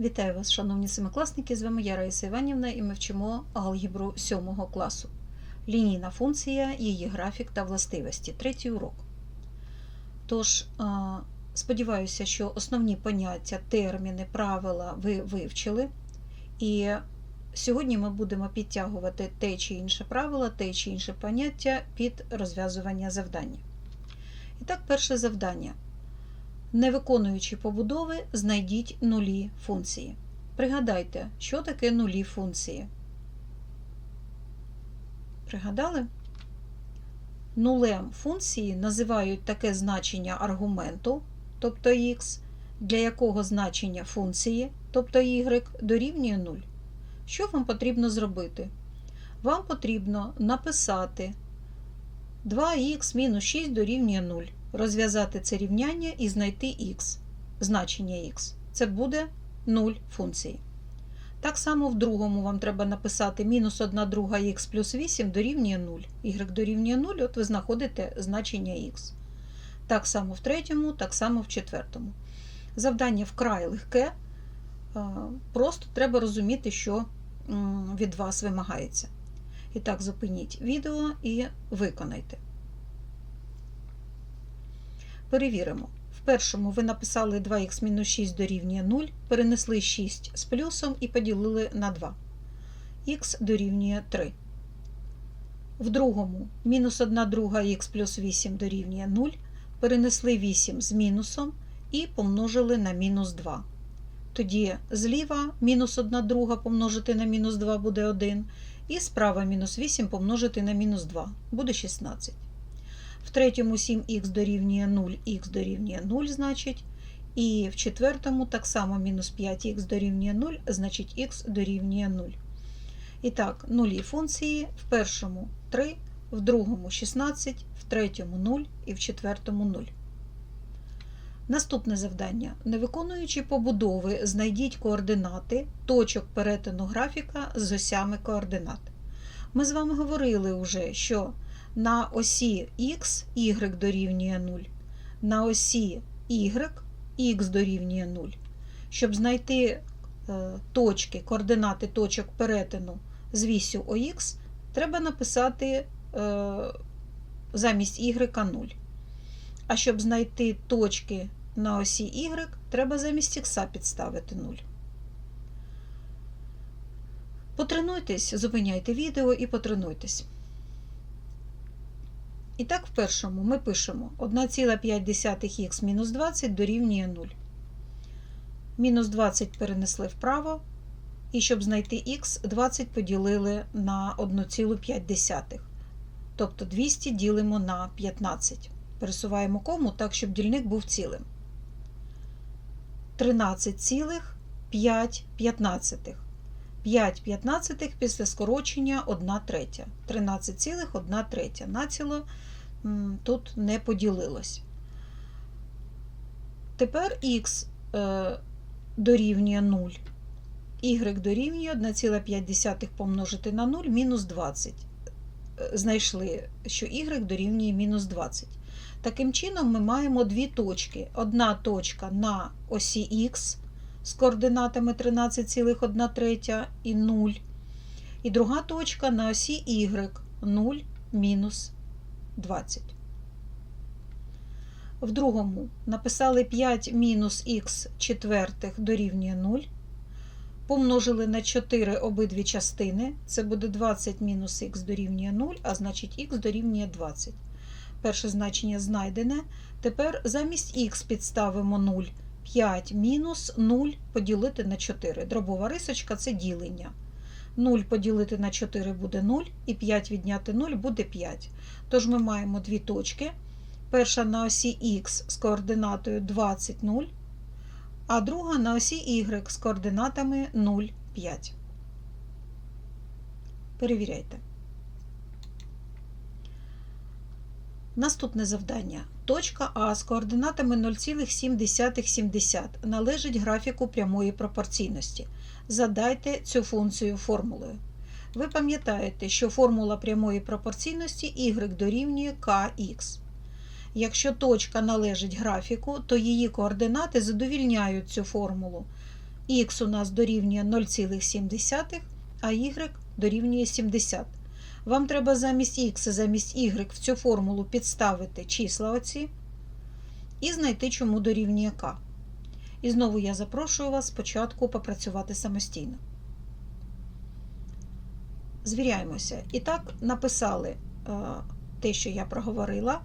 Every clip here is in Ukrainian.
Вітаю вас, шановні семикласники! З вами я Раїса Іванівна і ми вчимо алгебру 7 класу. Лінійна функція, її графік та властивості. Третій урок. Тож, сподіваюся, що основні поняття, терміни, правила ви вивчили. І сьогодні ми будемо підтягувати те чи інше правило, те чи інше поняття під розв'язування завдання. І так, перше завдання. Не виконуючи побудови, знайдіть нулі функції. Пригадайте, що таке нулі функції. Пригадали? Нулем функції називають таке значення аргументу, тобто х, для якого значення функції, тобто y, дорівнює 0. Що вам потрібно зробити? Вам потрібно написати 2х мінус 6 дорівнює 0 розв'язати це рівняння і знайти х, значення х. Це буде 0 функції. Так само в другому вам треба написати мінус 1 друга х плюс 8 дорівнює 0. y дорівнює 0, от ви знаходите значення х. Так само в третьому, так само в четвертому. Завдання вкрай легке. Просто треба розуміти, що від вас вимагається. І так, зупиніть відео і виконайте. Перевіримо. В першому ви написали 2х-6 дорівнює 0, перенесли 6 з плюсом і поділили на 2. Х дорівнює 3. В другому мінус 1 друга х плюс 8 дорівнює 0, перенесли 8 з мінусом і помножили на мінус 2. Тоді зліва мінус 1 друга помножити на мінус 2 буде 1, і справа мінус 8 помножити на мінус 2 буде 16. В третьому 7х дорівнює 0, х дорівнює 0, значить. І в четвертому так само мінус 5х дорівнює 0, значить х дорівнює 0. І так, нулі функції в першому 3, в другому 16, в третьому 0 і в четвертому 0. Наступне завдання. Не виконуючи побудови, знайдіть координати точок перетину графіка з осями координат. Ми з вами говорили вже, що на осі Х y дорівнює 0, на осі Y х дорівнює 0. Щоб знайти точки, координати точок перетину з вісю ОХ, треба написати замість y 0. А щоб знайти точки на осі Y, треба замість х підставити 0. Потренуйтесь, зупиняйте відео і потренуйтесь. І так, в першому ми пишемо 1,5х мінус 20 дорівнює 0. Мінус 20 перенесли вправо. І щоб знайти х, 20 поділили на 1,5. Тобто 200 ділимо на 15. Пересуваємо кому так, щоб дільник був цілим. 13,5. 5 п'ятнадцятих після скорочення 1 третя. 13,1 третя. Націло тут не поділилось. Тепер х дорівнює 0. Y дорівнює 1,5 помножити на 0 мінус 20. Знайшли, що y дорівнює мінус 20. Таким чином, ми маємо дві точки. Одна точка на осі х з координатами 13,1 третя і 0. І друга точка на осі y 0 мінус 20. В другому написали 5 мінус х четвертих дорівнює 0. Помножили на 4 обидві частини. Це буде 20 мінус х дорівнює 0, а значить х дорівнює 20. Перше значення знайдене. Тепер замість х підставимо 0. 5 мінус 0 поділити на 4. Дробова рисочка це ділення. 0 поділити на 4 буде 0, і 5 відняти 0 буде 5. Тож ми маємо дві точки. Перша на осі х з координатою 20, 0, а друга на осі y з координатами 0, 5. Перевіряйте. Наступне завдання. Точка А з координатами 0,770 належить графіку прямої пропорційності. Задайте цю функцію формулою. Ви пам'ятаєте, що формула прямої пропорційності y дорівнює kx. Якщо точка належить графіку, то її координати задовільняють цю формулу. х у нас дорівнює 0,7, а y дорівнює 70. Вам треба замість х замість y в цю формулу підставити числа оці і знайти, чому дорівнює k. І знову я запрошую вас спочатку попрацювати самостійно. Звіряємося. І так написали е, те, що я проговорила.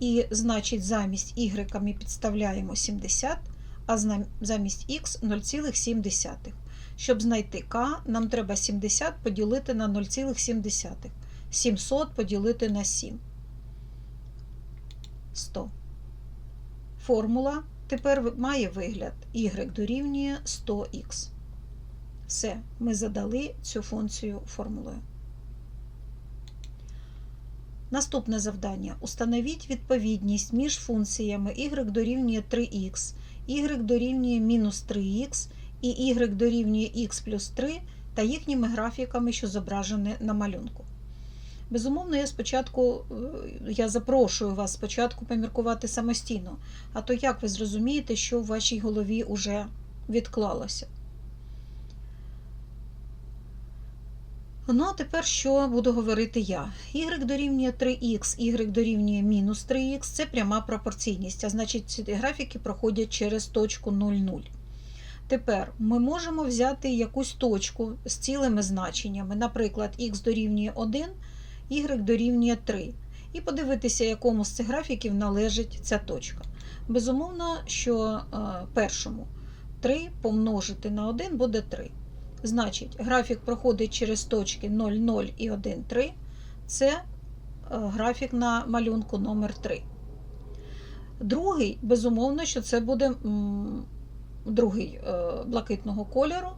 І, значить, замість y ми підставляємо 70, а замість х 0,7. Щоб знайти k, нам треба 70 поділити на 0,7. 700 поділити на 7. 100. Формула тепер має вигляд y дорівнює 100х. Все, ми задали цю функцію формулою. Наступне завдання. Установіть відповідність між функціями y дорівнює 3х, y дорівнює мінус 3х і y дорівнює х плюс 3 та їхніми графіками, що зображені на малюнку. Безумовно, я спочатку е, я запрошую вас спочатку поміркувати самостійно, а то як ви зрозумієте, що в вашій голові вже відклалося. Ну, а тепер що буду говорити я? Y дорівнює 3х, y дорівнює мінус 3х це пряма пропорційність, а значить, ці графіки проходять через точку 0,0. Тепер ми можемо взяти якусь точку з цілими значеннями, наприклад, х дорівнює 1, y дорівнює 3, і подивитися, якому з цих графіків належить ця точка. Безумовно, що е, першому 3 помножити на 1 буде 3. Значить, графік проходить через точки 0, 0 і 1, 3. Це е, графік на малюнку номер 3. Другий, безумовно, що це буде другий е, блакитного кольору.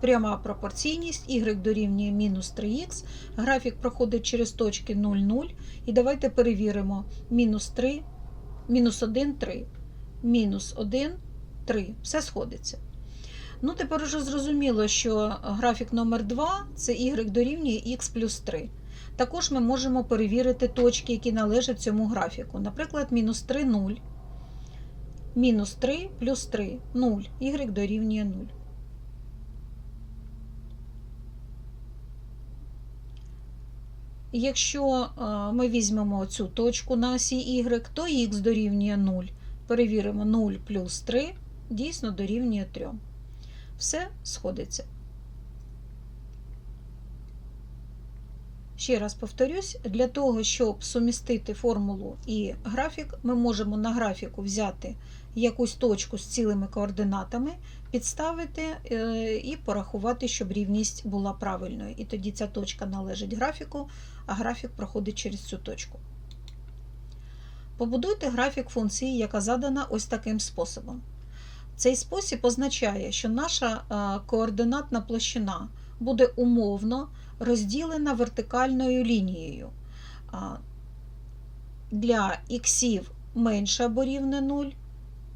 Пряма пропорційність, y дорівнює мінус 3х. Графік проходить через точки 0, 0. І давайте перевіримо мінус 3, мінус 1, 3, мінус 1, 3. Все сходиться. Ну, тепер уже зрозуміло, що графік номер 2 це y дорівнює х плюс 3. Також ми можемо перевірити точки, які належать цьому графіку. Наприклад, мінус 3 0. Мінус 3 плюс 3 0. y дорівнює 0. Якщо ми візьмемо цю точку на осі y, то х дорівнює 0. Перевіримо 0 плюс 3 дійсно дорівнює 3. Все сходиться. Ще раз повторюсь, для того, щоб сумістити формулу і графік, ми можемо на графіку взяти якусь точку з цілими координатами, підставити і порахувати, щоб рівність була правильною. І тоді ця точка належить графіку, а графік проходить через цю точку. Побудуйте графік функції, яка задана ось таким способом. Цей спосіб означає, що наша координатна площина буде умовно розділена вертикальною лінією. Для іксів менше або рівне 0,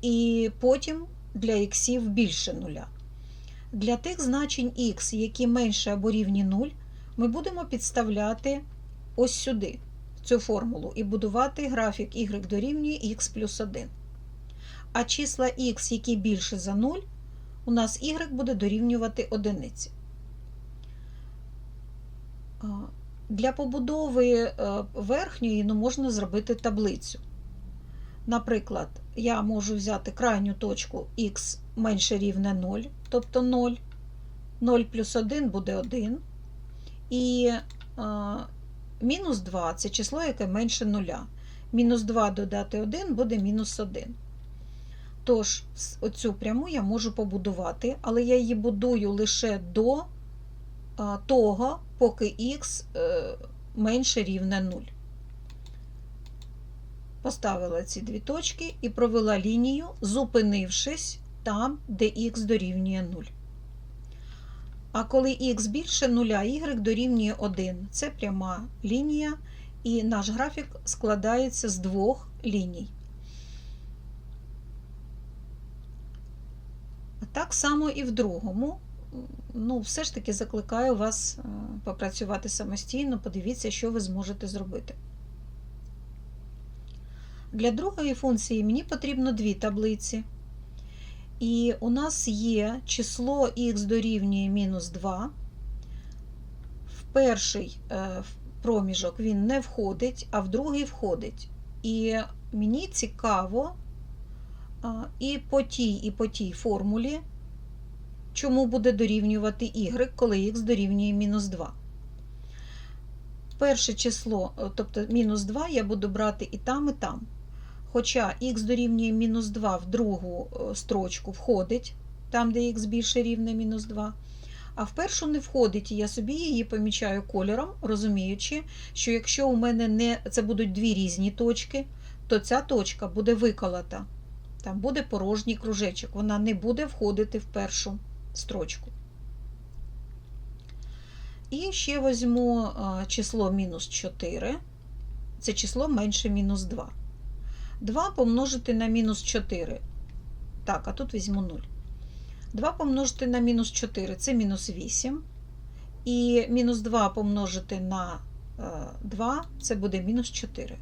і потім для іксів більше 0. Для тих значень х, які менше або рівні 0, ми будемо підставляти ось сюди, цю формулу, і будувати графік y дорівнює х плюс 1. А числа х, які більше за 0, у нас y буде дорівнювати одиниці. Для побудови верхньої ну, можна зробити таблицю. Наприклад, я можу взяти крайню точку х менше рівне 0, тобто 0. 0 плюс 1 буде 1. І а, мінус 2 це число, яке менше 0. Мінус 2 додати 1 буде мінус 1. Тож, оцю пряму я можу побудувати, але я її будую лише до того, поки х е, менше рівне 0. Поставила ці дві точки і провела лінію, зупинившись там, де х дорівнює 0. А коли х більше 0, y дорівнює 1. Це пряма лінія, і наш графік складається з двох ліній. Так само і в другому. Ну, все ж таки закликаю вас попрацювати самостійно, подивіться, що ви зможете зробити. Для другої функції мені потрібно дві таблиці. І у нас є число х дорівнює мінус 2. В перший е, проміжок він не входить, а в другий входить. І мені цікаво і по тій, і по тій формулі, чому буде дорівнювати y, коли х дорівнює мінус 2. Перше число, е, тобто мінус 2, я буду брати і там, і там. Хоча х дорівнює мінус 2 в другу е, строчку входить, там, де х більше рівне мінус 2. А в першу не входить, і я собі її помічаю кольором, розуміючи, що якщо у мене не це будуть дві різні точки, то ця точка буде виколота. Там буде порожній кружечок, вона не буде входити в першу строчку. І ще візьму число мінус 4. Це число менше мінус 2. 2 помножити на мінус 4. Так, а тут візьму 0. 2 помножити на мінус 4 це мінус 8. І мінус 2 помножити на 2 це буде мінус 4.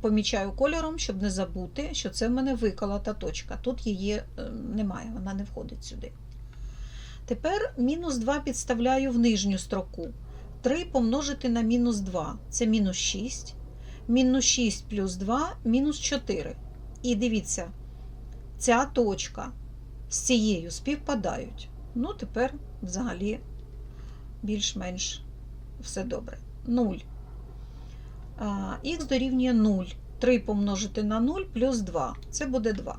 Помічаю кольором, щоб не забути, що це в мене виколота точка. Тут її е, немає, вона не входить сюди. Тепер мінус 2 підставляю в нижню строку. 3 помножити на мінус 2 це мінус 6. Мінус 6 плюс 2 мінус 4. І дивіться, ця точка з цією співпадають. Ну, тепер взагалі більш-менш все добре. 0. Х дорівнює 0. 3 помножити на 0 плюс 2. Це буде 2.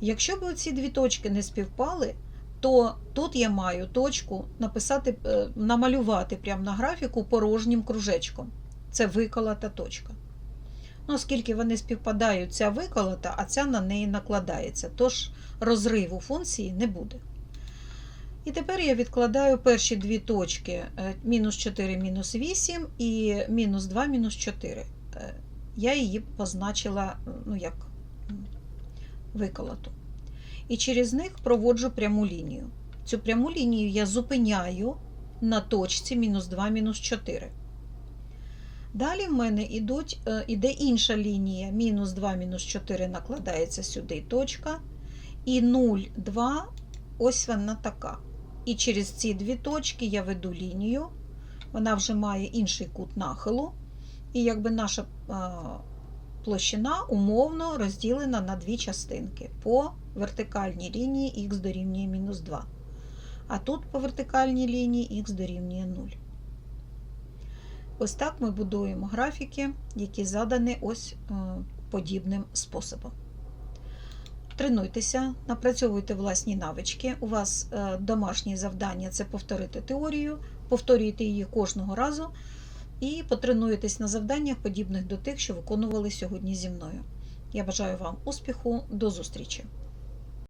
Якщо б ці дві точки не співпали, то тут я маю точку написати, е, намалювати прямо на графіку порожнім кружечком. Це виколота точка. Ну, Оскільки вони співпадають, ця виколота, а ця на неї накладається. Тож розриву функції не буде. І тепер я відкладаю перші дві точки е, мінус 4, мінус 8 і мінус 2, мінус 4. Е, Я її позначила ну, як виколоту. І через них проводжу пряму лінію. Цю пряму лінію я зупиняю на точці мінус 2, мінус 4. Далі в мене ідуть, е, іде інша лінія. Мінус 2, мінус 4 накладається сюди точка. І 0, 2, ось вона така. І через ці дві точки я веду лінію. Вона вже має інший кут нахилу. І якби наша площина умовно розділена на дві частинки по вертикальній лінії х дорівнює мінус 2. А тут по вертикальній лінії х дорівнює 0. Ось так ми будуємо графіки, які задані ось е, подібним способом. Тренуйтеся, напрацьовуйте власні навички. У вас е, домашнє завдання це повторити теорію, повторюйте її кожного разу і потренуєтесь на завданнях, подібних до тих, що виконували сьогодні зі мною. Я бажаю вам успіху, до зустрічі!